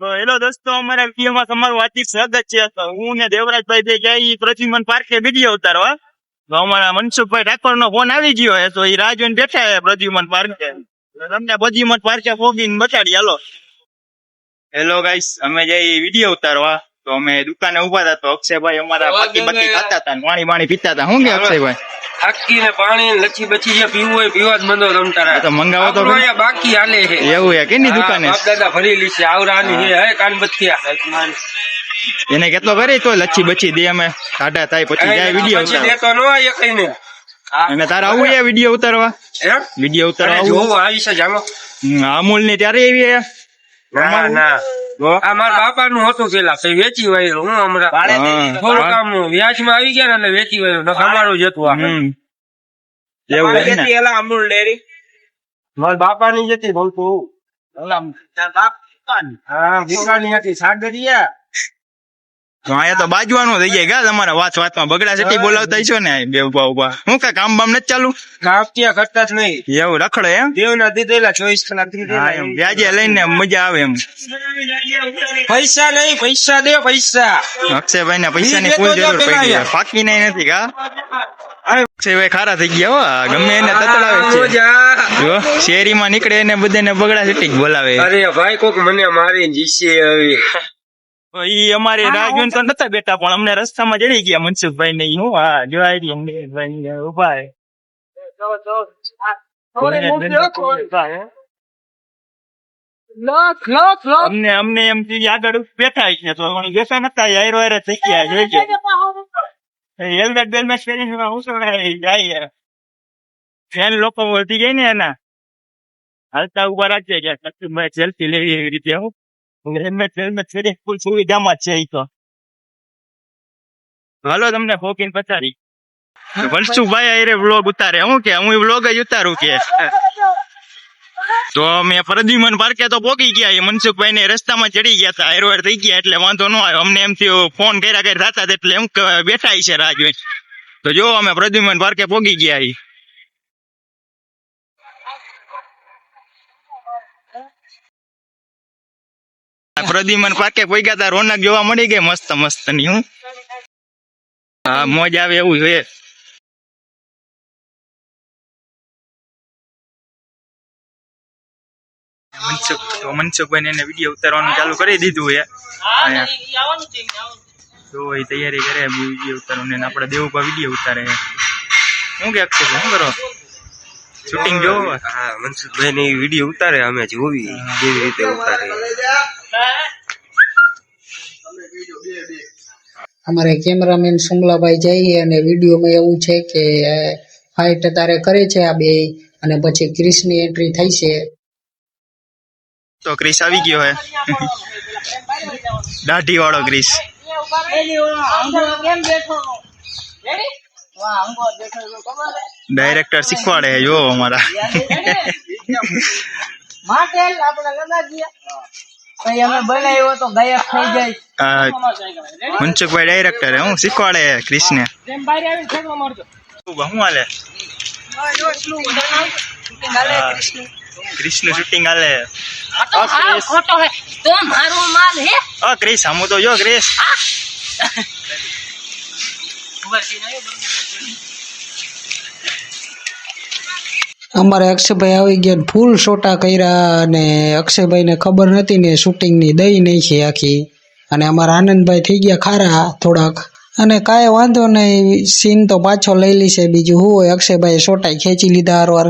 તો હેલો દોસ્તો અમારા વિડીયોમાં તમારું હાર્દિક સ્વાગત છે. હું ને દેવરાજભાઈ બે જઈ પ્રતિમન પાર્કે વીડિયો ઉતારવા તો અમારા મનસુખભાઈ ઠાકોર નો ફોન આવી ગયો હે તો એ રાહ જોઈને બેઠા છે પ્રદ્યુમન પાર્કે. તમને પ્રદ્યુમન પાર્કે ફોગીને બતાડી હાલો. હેલો ગાઈસ અમે જઈ વીડિયો ઉતારવા તો અમે દુકાને ઊભા હતા તો અક્ષયભાઈ અમારા બાકી બાકી ખાતા હતા પાણી પાણી પીતા હતા. શું કે અક્ષયભાઈ? હાકી ને પાણી લચી લચ્છી બચ્છી જે પીવું હોય પીવા જ મંદો રમતા તો મંગાવો તો અહીંયા બાકી હાલે છે. એવું છે કેની દુકાને? બાપ દાદા ભરેલી છે આવરાની છે હે કાનબત્તિયા. એને કેટલો કરી તો લચ્છી બચી દે અમે. ટાટા થાય પછી જાય વીડિયો પછી દેતો આય કઈ ને અને તારે આવું એ વીડિયો ઉતારવા? હે? વીડિયો ઉતારવા જોવો આવી છે જામો અમૂલની ત્યારે એવી ના ના. તો? બાપા નું હતું પેલા વેચી વાયરું હું હમણાં. વ્યાજમાં આવી ગયા ને એટલે વેચી વાયરું નખ અમારું જ હતું એવું અમૂલ ડેરી? મારા બાપા ની જતી બોલતું હા. ભૂકાની હતી સાગરિયા. અહીંયા તો બાજવાનું થઈ જાય ગા તમારા વાત વાતમાં બગડા સટી બોલાવતા છો ને બે ઊભા ઊભા. હું કઈ કામ બામ નથી ચાલુ? કરતા જ નહીં. એવું રખડે એમ? દેવના દીધેલા ચોવીસ કલાક એમ. વ્યાજે લઈને મજા આવે એમ. પૈસા નહીં પૈસા દે પૈસા. અક્ષયભાઈ ના પૈસા ની કોઈ જરૂર પડી પાકી નહીં નથી ગા અક્ષયભાઈ ખારા થઈ ગયા હો ગમે એને તતડાવે. જો. શેરીમાં નીકળે એને બધાને બગડા સટી બોલાવે. અરે ભાઈ કોક મને મારી હવે તો ઈ અમારે રાહ તો નતા બેઠા પણ અમને રસ્તામાં જડી ગયા મનસુખભાઈ ને હું હા. જોઈ રહી અમને ભાઈ ઊભા અમને અમને એમ આગળ બેઠા છે તો બેસા નતા હાયરો હારે થઈ ગયા જોઈજો હેલ્મેટ બેલ્મેટ પહેરીને હું શું જાય ફેન લોકો વધી ગઈ ને એના. હાલતા ઊભા રાખજે કસ્ટમર સેલ્ફી લેવી એવી રીતે હું. હેલ્મેટ હેલ્મેટ ફેરી ફૂલ સુવિધામાં છે ઈ તો. હાલો તમને ફોકીને પચારી વંશુભાઈ આયરે વ્લોગ ઉતારે. હું કે હું વ્લોગ જ ઉતારું કે. તો મેં પ્રદ્યુમન પાર્કે તો પોકી ગયા એ મનસુખભાઈ ને રસ્તામાં ચડી ગયા હતા. હારવાર થઈ ગયા એટલે વાંધો ન આવ્યો અમને એમ થયું ફોન કર્યા કર્યા થતા હતા એટલે એમ બેઠા છે રાહ જોઈને. તો જો અમે પ્રદ્યુમન પાર્કે પોગી ગયા ઈ. પાકે પોગ્યા તા રોનક જોવા મળી ગઈ મસ્ત મસ્તની હું. હા, મોજ આવે એવું જોઈએ મનસુખ મનસુખભાઈ એને વીડિયો ઉતારવાનું ચાલુ કરી દીધું છે. તો એ તૈયારી કરે વીડિયો ઉતારવાની ને આપણે પર વીડિયો ઉતારે શું કે અક્ષય શું કરો? શૂટિંગ જોવો? હા મનસુખભાઈ ની વીડિયો ઉતારે, અમે જોવી કેવી રીતે ઉતારે. અમારે કેમેરામેન સુમલાભાઈ જઈએ અને વિડીયોમાં એવું છે કે ફાઇટ તારે કરે છે આ બે અને પછી ક્રિશની એન્ટ્રી થઈ છે. તો ક્રિશ આવી ગયો હે. દાઢી વાળો ક્રિશ. ડાયરેક્ટર શીખવાડે જો અમારા. આ મનસુખભાઈ ડાયરેક્ટર હું. શીખવાડે ક્રિસ ને શું હાલે? ક્રિસ શૂટિંગ હાલે ક્રિશ. હમ તો હે. જો ક્રિસ અમારે અક્ષયભાઈ આવી ગયા ને ફૂલ શોટા કર્યા અને અક્ષયભાઈને ખબર નથી ને શૂટિંગની દઈ નહીં છે આખી. અને અમારા આનંદભાઈ થઈ ગયા ખારા થોડાક. અને કાંઈ વાંધો નહીં સીન તો પાછો લઈ લેશે બીજું હું હોય અક્ષયભાઈ શોટાઈ ખેંચી લીધા હારવાર.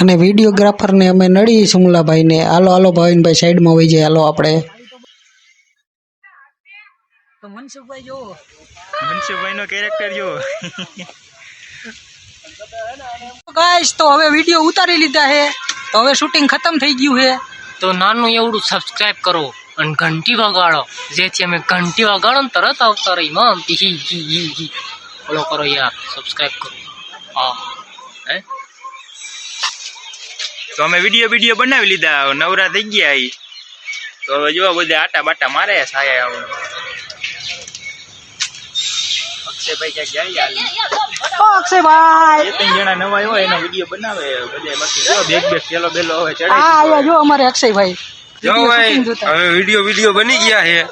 અને વિડીયોગ્રાફરને અમે નડી સુમલાભાઈને. હાલો હાલો ભાવિનભાઈ સાઈડમાં વહી જાય હાલો આપણે. મનસુખભાઈ નો કેરેક્ટર જો ગાઈસ તો હવે વીડિયો ઉતારી લીધા છે. તો હવે શૂટિંગ ખતમ થઈ ગયું છે. તો નાનું એવડું સબસ્ક્રાઇબ કરો અને ઘંટી વગાડો જેથી અમે ઘંટી વગાડો ને તરત આવતા રહી મમ હી હી હી હી ફોલો કરો યાર સબસ્ક્રાઇબ કરો. હા. હે? તો અમે વીડિયો વીડિયો બનાવી લીધા. હવે નવરા થઈ ગયા ઈ. તો હવે જો બધા આટા બાટા મારે સાયા આવું અક્ષયભાઈ ક્યાંક જાય યાર. અક્ષયભાઈ. ત્રણ જણા નવા હોય એનો વીડિયો બનાવે બધા બાકી જો બેગ બેગ પેલો બેલો હવે ચડે આ જો અમારે અક્ષયભાઈ. જો ભાઈ હવે વીડિયો વીડિયો બની ગયા છે.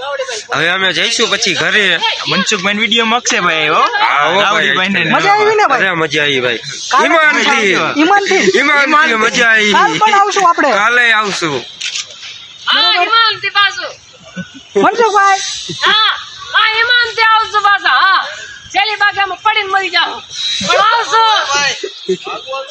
હવે અમે જઈશું પછી ઘરે. મનસુખભાઈ વીડિયો ભાઈ હો? ને. મજા આવી ને ભાઈ? મજા આવી ભાઈ. કાલે ઈમાનથી. ઈમાનથી. ઈમાનથી મજા આવી. કાલ આવશું આપણે. કાલે આવશું. હા હિમાંતી પાછું. મનસુખભાઈ. હા હા આવશું પાછા હા. છેલ્લી બાગલામાં પડીને મરી જાઓ. પણ આવશું